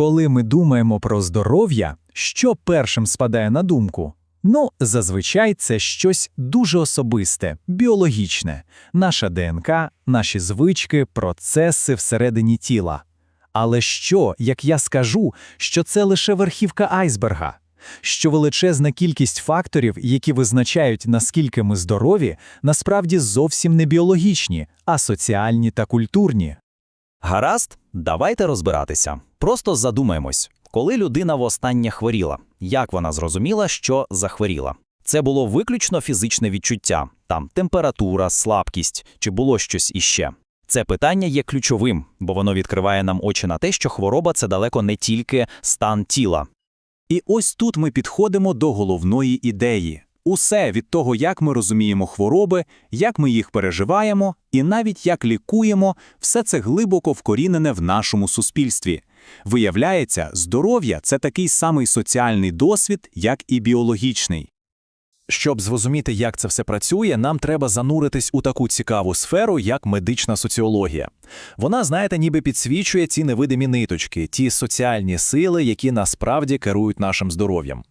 Коли ми думаємо про здоров'я, що першим спадає на думку? Ну, зазвичай це щось дуже особисте, біологічне, наша ДНК, наші звички, процеси всередині тіла. Але що, як я скажу, що це лише верхівка айсберга? Що величезна кількість факторів, які визначають, наскільки ми здорові, насправді зовсім не біологічні, а соціальні та культурні. Гаразд, давайте розбиратися. Просто задумаємось, коли людина востаннє хворіла, як вона зрозуміла, що захворіла. Це було виключно фізичне відчуття, там температура, слабкість чи було щось іще. Це питання є ключовим, бо воно відкриває нам очі на те, що хвороба це далеко не тільки стан тіла. І ось тут ми підходимо до головної ідеї. Усе від того, як ми розуміємо хвороби, як ми їх переживаємо, і навіть як лікуємо, все це глибоко вкорінене в нашому суспільстві. Виявляється, здоров'я це такий самий соціальний досвід, як і біологічний. Щоб зрозуміти, як це все працює, нам треба зануритись у таку цікаву сферу, як медична соціологія. Вона, знаєте, ніби підсвічує ці невидимі ниточки, ті соціальні сили, які насправді керують нашим здоров'ям.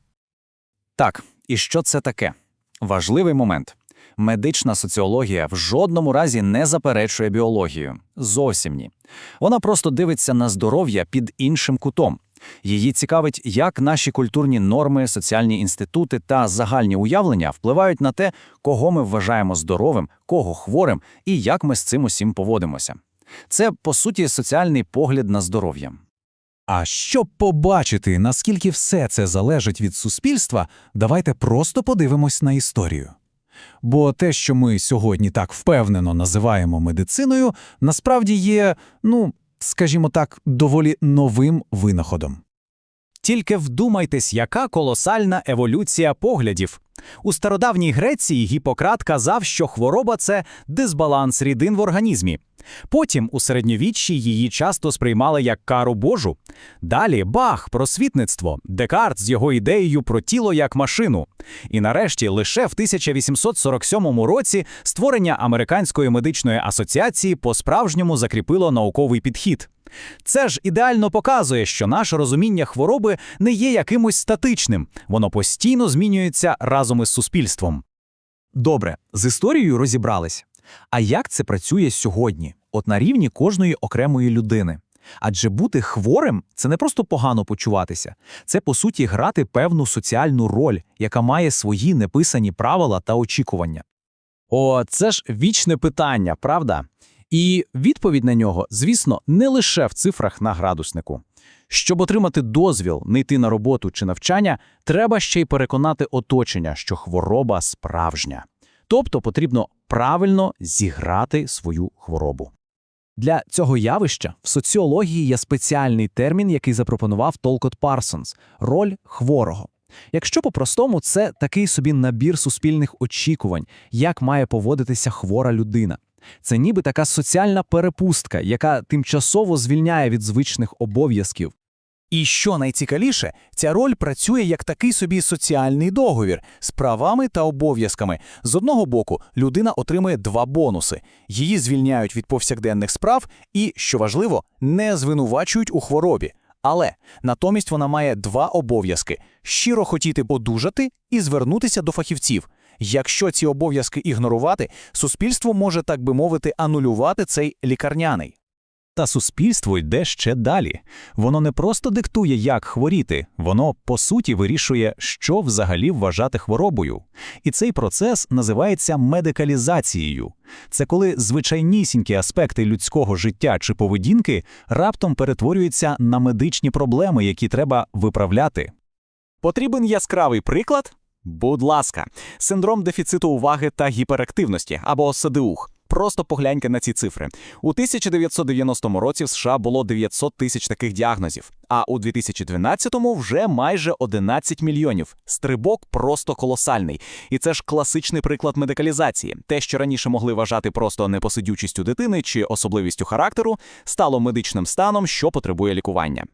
Так, і що це таке? Важливий момент. Медична соціологія в жодному разі не заперечує біологію. Зовсім ні. Вона просто дивиться на здоров'я під іншим кутом. Її цікавить, як наші культурні норми, соціальні інститути та загальні уявлення впливають на те, кого ми вважаємо здоровим, кого хворим і як ми з цим усім поводимося. Це, по суті, соціальний погляд на здоров'я. А щоб побачити, наскільки все це залежить від суспільства, давайте просто подивимось на історію. Бо те, що ми сьогодні так впевнено називаємо медициною, насправді є, ну, скажімо так, доволі новим винаходом. Тільки вдумайтесь, яка колосальна еволюція поглядів. У стародавній Греції Гіппократ казав, що хвороба це дисбаланс рідин в організмі. Потім у середньовіччі її часто сприймали як кару Божу. Далі Бах, просвітництво, Декарт з його ідеєю про тіло як машину. І нарешті лише в 1847 році створення Американської медичної асоціації по-справжньому закріпило науковий підхід. Це ж ідеально показує, що наше розуміння хвороби не є якимось статичним, воно постійно змінюється разом із суспільством. Добре, з історією розібрались. А як це працює сьогодні, от на рівні кожної окремої людини? Адже бути хворим це не просто погано почуватися, це по суті грати певну соціальну роль, яка має свої неписані правила та очікування. О, це ж вічне питання, правда? І відповідь на нього, звісно, не лише в цифрах на градуснику. Щоб отримати дозвіл не йти на роботу чи навчання, треба ще й переконати оточення, що хвороба справжня. Тобто потрібно правильно зіграти свою хворобу. Для цього явища в соціології є спеціальний термін, який запропонував Толкот Парсонс – роль хворого. Якщо по-простому, це такий собі набір суспільних очікувань, як має поводитися хвора людина. Це ніби така соціальна перепустка, яка тимчасово звільняє від звичних обов'язків. І що найцікавіше, ця роль працює як такий собі соціальний договір з правами та обов'язками. З одного боку, людина отримує два бонуси: її звільняють від повсякденних справ і, що важливо, не звинувачують у хворобі. Але натомість вона має два обов'язки: щиро хотіти одужати і звернутися до фахівців. Якщо ці обов'язки ігнорувати, суспільство може, так би мовити, анулювати цей лікарняний. Та суспільство йде ще далі. Воно не просто диктує, як хворіти, воно по суті вирішує, що взагалі вважати хворобою. І цей процес називається медикалізацією. Це коли звичайнісінькі аспекти людського життя чи поведінки раптом перетворюються на медичні проблеми, які треба виправляти. Потрібен яскравий приклад? Будь ласка, синдром дефіциту уваги та гіперактивності або СДУХ. Просто погляньте на ці цифри. У 1990 році в США було 900 тисяч таких діагнозів, а у 2012-му вже майже 11 мільйонів. Стрибок просто колосальний. І це ж класичний приклад медикалізації. Те, що раніше могли вважати просто непосидючістю дитини чи особливістю характеру, стало медичним станом, що потребує лікування.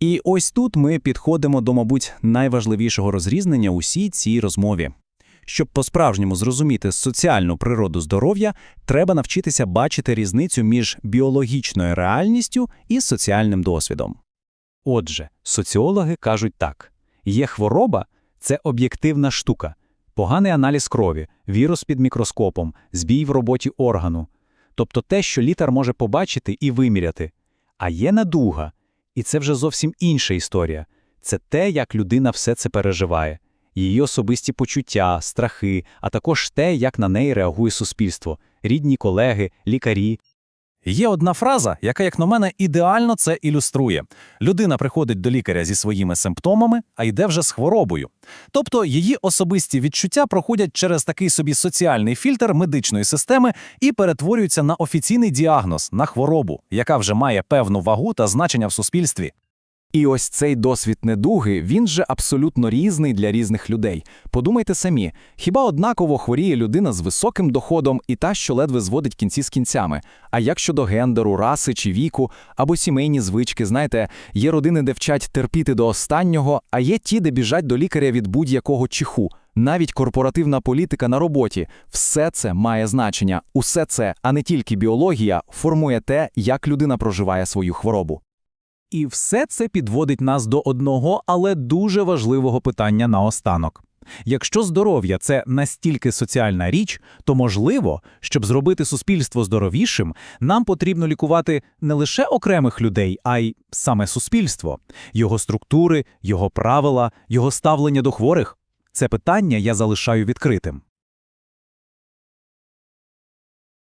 І ось тут ми підходимо до, мабуть, найважливішого розрізнення усій цій розмові. Щоб по-справжньому зрозуміти соціальну природу здоров'я, треба навчитися бачити різницю між біологічною реальністю і соціальним досвідом. Отже, соціологи кажуть так: є хвороба це об'єктивна штука, поганий аналіз крові, вірус під мікроскопом, збій в роботі органу. Тобто те, що лікар може побачити і виміряти. А є надуга, і це вже зовсім інша історія. Це те, як людина все це переживає, її особисті почуття, страхи, а також те, як на неї реагує суспільство, рідні колеги, лікарі. Є одна фраза, яка, як на мене, ідеально це ілюструє. Людина приходить до лікаря зі своїми симптомами, а йде вже з хворобою. Тобто її особисті відчуття проходять через такий собі соціальний фільтр медичної системи і перетворюються на офіційний діагноз на хворобу, яка вже має певну вагу та значення в суспільстві. І ось цей досвід недуги, він же абсолютно різний для різних людей. Подумайте самі, хіба однаково хворіє людина з високим доходом і та, що ледве зводить кінці з кінцями? А як щодо гендеру, раси чи віку, або сімейні звички, знаєте, є родини, де вчать терпіти до останнього, а є ті, де біжать до лікаря від будь-якого чиху. Навіть корпоративна політика на роботі все це має значення. Усе це, а не тільки біологія, формує те, як людина проживає свою хворобу. І все це підводить нас до одного, але дуже важливого питання наостанок. Якщо здоров'я це настільки соціальна річ, то можливо, щоб зробити суспільство здоровішим, нам потрібно лікувати не лише окремих людей, а й саме суспільство, його структури, його правила, його ставлення до хворих. Це питання я залишаю відкритим.